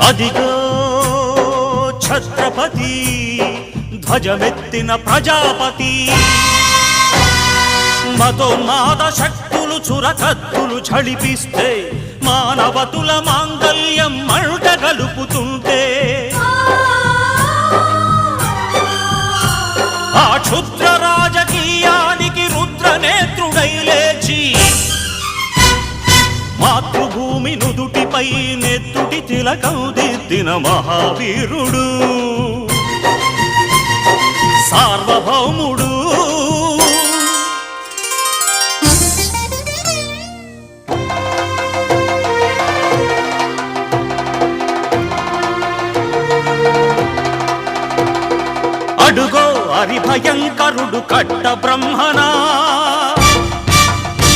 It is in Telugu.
అదిగో ఛత్రపతి ధ్వజమెత్తిన ప్రజాపతి. మతోన్మాద శక్తులు చురకత్తులు ఝళిపిస్తే మానవతుల మాంగల్యం మంట గలుపుతుంటే ఆ క్షుద్ర భూమి నుదుటిపై నెత్తుటి తిలకం దిద్దిన మహావీరుడు. సార్వభౌముడు. అడుగో హరిభయంకరుడు కట్ట బ్రహ్మనా